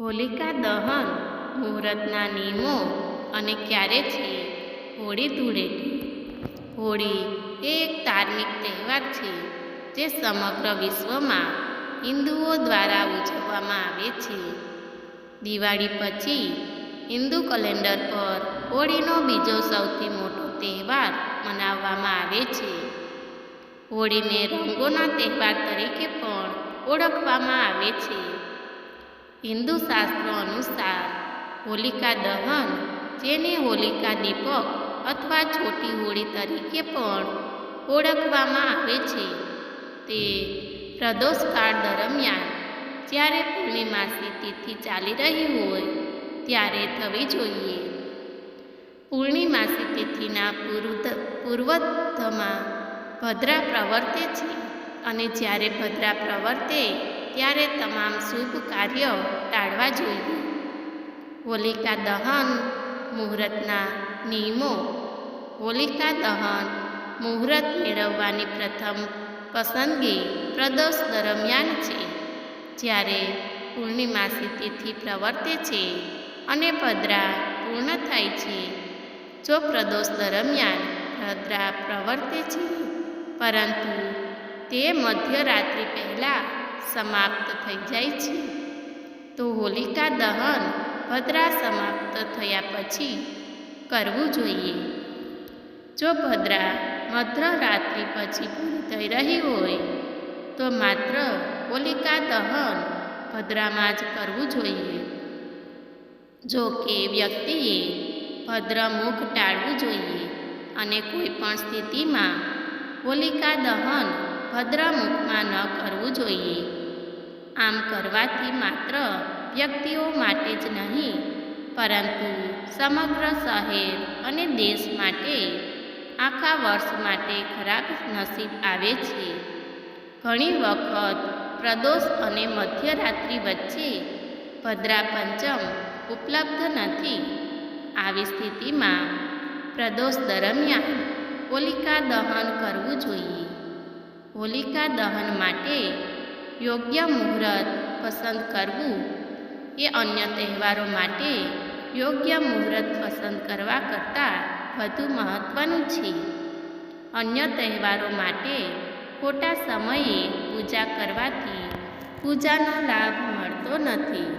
હોલિકા દહન, મુહૂર્તના નિયમો અને ક્યારે છે? હોળી ધૂળેટી. હોળી એ એક ધાર્મિક તહેવાર છે, જે સમગ્ર વિશ્વમાં હિન્દુઓ દ્વારા ઉજવવામાં આવે છે. દિવાળી પછી હિન્દુ કેલેન્ડર પર હોળીનો બીજો સૌથી મોટો તહેવાર મનાવવામાં આવે છે. હોળીને રંગોના તહેવાર તરીકે પણ ઓળખવામાં આવે છે. હિન્દુ શાસ્ત્રો અનુસાર હોલિકા દહન, જેને હોલિકા દીપક અથવા છોટી હોળી તરીકે પણ ઓળખવામાં આવે છે, તે પ્રદોષકાળ દરમિયાન જ્યારે પૂર્ણિમાસી તિથિ ચાલી રહી હોય ત્યારે થવી જોઈએ. પૂર્ણિમાસી તિથિના પૂર્વ પૂર્વધમાં ભદ્રા પ્રવર્તે છે અને જ્યારે ભદ્રા પ્રવર્તે ત્યારે તમામ શુભ કાર્ય ટાળવા જોઈએ. હોલિકા દહન, મુહૂર્તના નિયમો. હોલિકા દહન, મુહૂર્ત મેળવવાની પ્રથમ પસંદગી પ્રદોષ દરમિયાન છે. જ્યારે પૂર્ણિમાસી તિથિ પ્રવર્તે છે અને ભદ્રા પૂર્ણ થાય છે, જો પ્રદોષ દરમિયાન ભદ્રા પ્રવર્તે છે. પરંતુ તે મધ્યરાત્રિ પહેલાં સમાપ્ત થઈ જાય છે. તો હોલિકા દહન ભદ્રા સમાપ્ત થયા પછી કરવું જોઈએ. જો ભદ્રા મધ્યરાત્રિ પછી પૂરી થઈ રહી હોય, તો માત્ર હોલિકા દહન ભદ્રામાં જ કરવું જોઈએ. જો કે વ્યક્તિએ ભદ્રમુખ ટાળવું જોઈએ અને કોઈ પણ સ્થિતિમાં હોલિકા દહન ભદ્રમુખમાં ન કરવું જોઈએ. આમ કરવાથી માત્ર વ્યક્તિઓ માટે જ નહીં, પરંતુ સમગ્ર શહેર અને દેશ માટે આખા વર્ષ માટે ખરાબ નસીબ આવે છે. ઘણી વખત પ્રદોષ અને મધ્યરાત્રિ વચ્ચે ભદ્રા પંચમ ઉપલબ્ધ નથી. આવી સ્થિતિમાં પ્રદોષ દરમિયાન હોલિકા દહન કરવું જોઈએ. હોલિકા દહન માટે યોગ્ય મુહૂર્ત પસંદ કરવું એ અન્ય તહેવારો માટે યોગ્ય મુહૂર્ત પસંદ કરવા કરતાં વધુ મહત્ત્વનું છે. અન્ય તહેવારો માટે ખોટા સમયે પૂજા કરવાથી પૂજાનો લાભ મળતો નથી.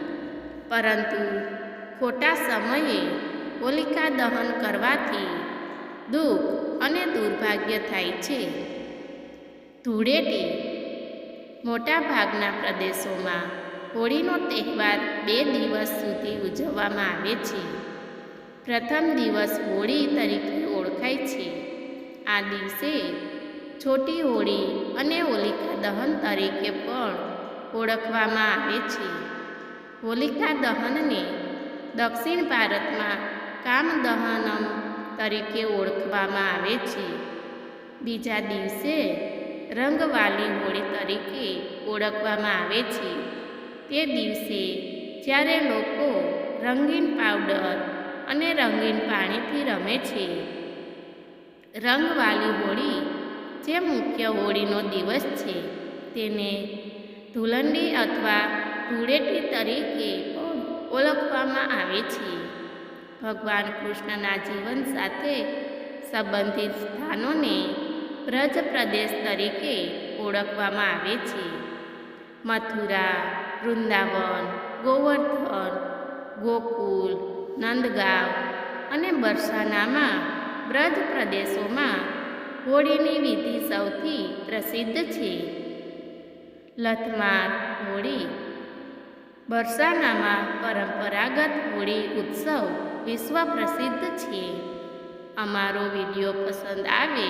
પરંતુ ખોટા સમયે હોલિકા દહન કરવાથી દુઃખ અને દુર્ભાગ્ય થાય છે. ધૂળેટી. મોટાભાગના પ્રદેશોમાં હોળીનો તહેવાર બે દિવસ સુધી ઉજવવામાં આવે છે. પ્રથમ દિવસ હોળી તરીકે ઓળખાય છે. આ દિવસે છોટી હોળી અને હોલિકા દહન તરીકે પણ ઓળખવામાં આવે છે. હોલિકા દહનને દક્ષિણ ભારતમાં કામ દહનમ તરીકે ઓળખવામાં આવે છે. બીજા દિવસે રંગવાલી હોળી તરીકે ઓળખવામાં આવે છે. તે દિવસે જ્યારે લોકો રંગીન પાવડર અને રંગીન પાણીથી રમે છે. રંગવાલી હોળી જે મુખ્ય હોળીનો દિવસ છે, તેને ધુલંડી અથવા ધૂળેટી તરીકે ઓળખવામાં આવે છે. ભગવાન કૃષ્ણના જીવન સાથે સંબંધિત સ્થાનોને બ્રજ પ્રદેશ તરીકે ઓળખવામાં આવે છે. મથુરા, વૃંદાવન, ગોવર્ધન, ગોકુલ, નંદગાંવ અને બરસાનામાં બ્રજ પ્રદેશોમાં હોળીની વિધિ સૌથી પ્રસિદ્ધ છે. લથમાર હોળી. બરસાનામાં પરંપરાગત હોળી ઉત્સવ વિશ્વ પ્રસિદ્ધ છે. અમારો વીડિયો પસંદ આવે